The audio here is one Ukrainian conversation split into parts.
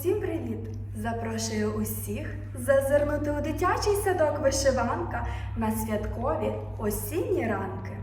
Усім привіт! Запрошую усіх зазирнути у дитячий садок вишиванка на святкові осінні ранки.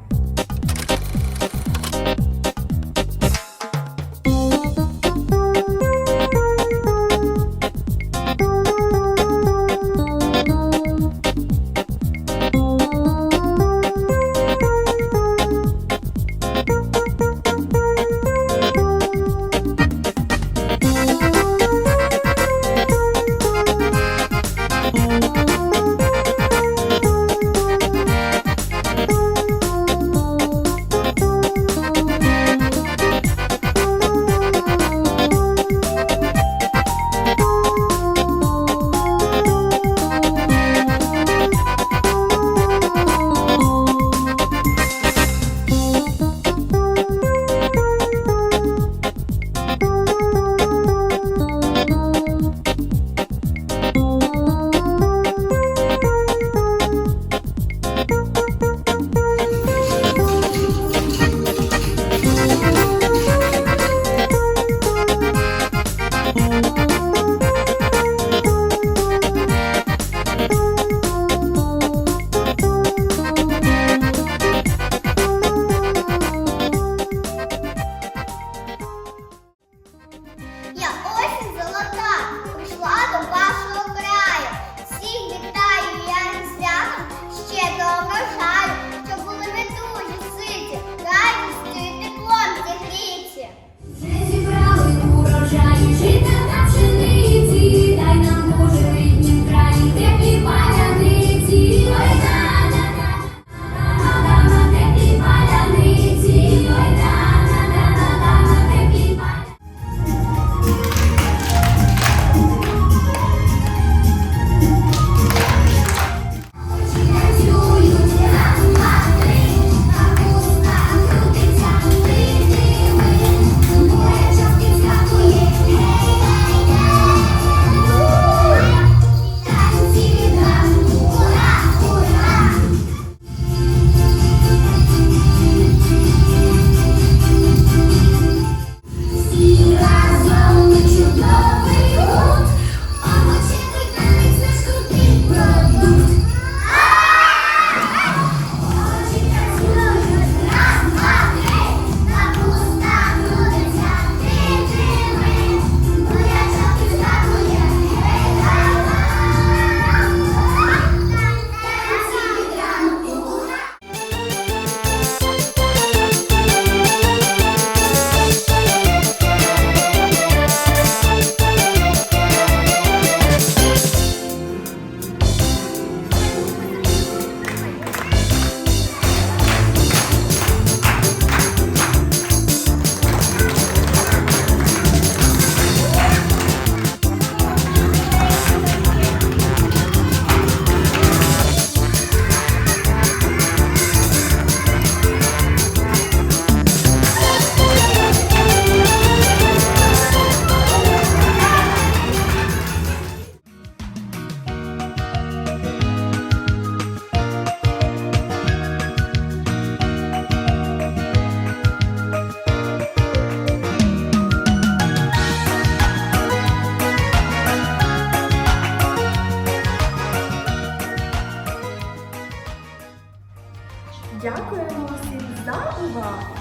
Дякуємо всім за увагу!